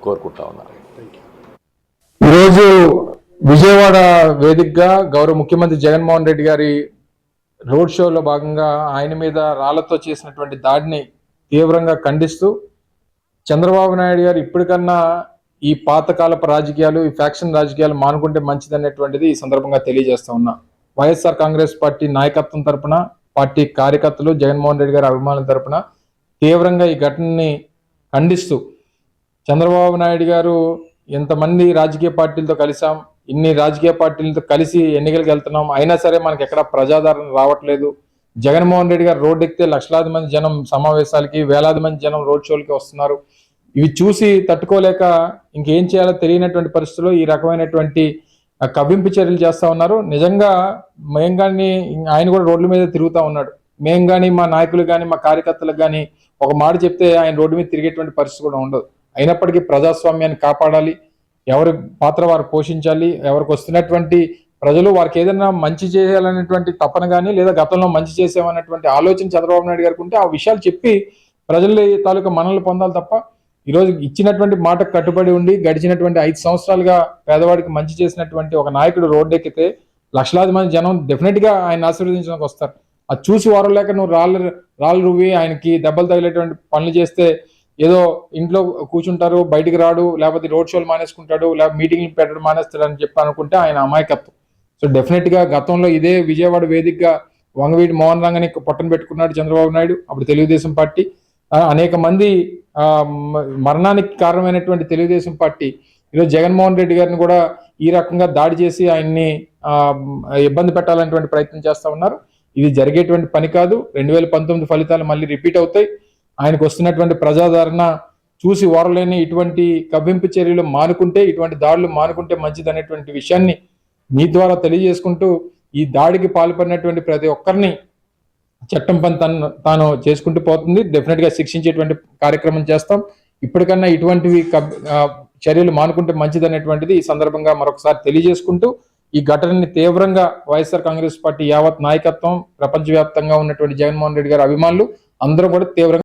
కోరుకుంటా ఉన్నాను ఈరోజు విజయవాడ వేదికగా గౌరవ ముఖ్యమంత్రి జగన్మోహన్ రెడ్డి గారి రోడ్ షోలో భాగంగా ఆయన మీద రాళ్ళతో చేసినటువంటి దాడిని తీవ్రంగా ఖండిస్తూ చంద్రబాబు నాయుడు గారు ఇప్పటికన్నా ఈ పాతకాలపు రాజకీయాలు ఈ ఫ్యాక్షన్ రాజకీయాలు మానుకుంటే మంచిదనేటువంటిది ఈ సందర్భంగా తెలియజేస్తా ఉన్నా. వైఎస్ఆర్ కాంగ్రెస్ పార్టీ నాయకత్వం తరపున పార్టీ కార్యకర్తలు జగన్మోహన్ రెడ్డి గారి అభిమానుల తరపున తీవ్రంగా ఈ ఘటనని ఖండిస్తూ చంద్రబాబు నాయుడు గారు ఎంతమంది రాజకీయ పార్టీలతో కలిసాం ఇన్ని రాజకీయ పార్టీలతో కలిసి ఎన్నికలకు వెళ్తున్నాం అయినా సరే మనకి ఎక్కడ ప్రజాదరణ రావట్లేదు. జగన్మోహన్ రెడ్డి గారు రోడ్డు ఎక్కితే లక్షలాది మంది జనం సమావేశాలకి వేలాది మంది జనం రోడ్ షోలకి వస్తున్నారు. ఇవి చూసి తట్టుకోలేక ఇంకేం చేయాలో తెలియనటువంటి పరిస్థితుల్లో ఈ రకమైనటువంటి కవ్వింపు చర్యలు చేస్తా ఉన్నారు. నిజంగా మేము కానీ ఆయన కూడా రోడ్ల మీద తిరుగుతూ ఉన్నాడు. మేము కానీ మా నాయకులు కానీ మా కార్యకర్తలకు కానీ ఒక మాట చెప్తే ఆయన రోడ్డు మీద తిరిగేటువంటి పరిస్థితి కూడా ఉండదు. అయినప్పటికీ ప్రజాస్వామ్యాన్ని కాపాడాలి ఎవరి పాత్ర వారు పోషించాలి ఎవరికి వస్తున్నటువంటి ప్రజలు వారికి ఏదైనా మంచి చేయాలనేటువంటి తపన కానీ లేదా గతంలో మంచి చేసామనేటువంటి ఆలోచన చంద్రబాబు నాయుడు గారికి ఉంటే ఆ విషయాలు చెప్పి ప్రజల తాలూకా మనల్ని పొందాలి తప్ప ఈరోజు ఇచ్చినటువంటి మాటకు కట్టుబడి ఉండి గడిచినటువంటి ఐదు సంవత్సరాలుగా పేదవాడికి మంచి చేసినటువంటి ఒక నాయకుడు రోడ్డు ఎక్కితే లక్షలాది మంది జనం డెఫినెట్గా ఆయన ఆశీర్వదించడానికి వస్తారు. అది చూసి వారం లేక నువ్వు రాళ్ళు రాళ్ళు రువ్వి ఆయనకి దెబ్బలు తగిలేటువంటి పనులు చేస్తే ఏదో ఇంట్లో కూర్చుంటారు బయటికి రాడు లేకపోతే రోడ్ షోలు మానేసుకుంటాడు లేకపోతే మీటింగ్లు పెట్టడం మానేస్తాడు అని చెప్పి అనుకుంటే ఆయన అమాయకత్వం. సో డెఫినెట్గా గతంలో ఇదే విజయవాడ వేదికగా వంగవీటి మోహన్ రంగని పొట్టన పెట్టుకున్నాడు చంద్రబాబు నాయుడు. అప్పుడు తెలుగుదేశం పార్టీ అనేక మంది మరణానికి కారణమైనటువంటి తెలుగుదేశం పార్టీ ఈరోజు జగన్మోహన్ రెడ్డి గారిని కూడా ఈ రకంగా దాడి చేసి ఆయన్ని ఇబ్బంది పెట్టాలనేటువంటి ప్రయత్నం చేస్తూ ఉన్నారు. ఇది జరిగేటువంటి పని కాదు. రెండు వేల పంతొమ్మిది ఫలితాలు మళ్ళీ రిపీట్ అవుతాయి. ఆయనకు వస్తున్నటువంటి ప్రజాదరణ చూసి ఓరలేని ఇటువంటి కవ్వింపు చర్యలు మానుకుంటే ఇటువంటి దాడులు మానుకుంటే మంచిది అనేటువంటి విషయాన్ని మీ ద్వారా తెలియజేసుకుంటూ ఈ దాడికి పాల్పడినటువంటి ప్రతి ఒక్కరిని చట్టం పని తను తాను చేసుకుంటూ పోతుంది. డెఫినెట్గా శిక్షించేటువంటి కార్యక్రమం చేస్తాం. ఇప్పటికన్నా ఇటువంటివి కబ్- చర్యలు మానుకుంటే మంచిది అనేటువంటిది ఈ సందర్భంగా మరొకసారి తెలియజేసుకుంటూ ఈ ఘటనని తీవ్రంగా వైఎస్ఆర్ కాంగ్రెస్ పార్టీ యావత్ నాయకత్వం ప్రపంచవ్యాప్తంగా ఉన్నటువంటి జగన్మోహన్ రెడ్డి గారి అభిమానులు అందరూ కూడా తీవ్రంగా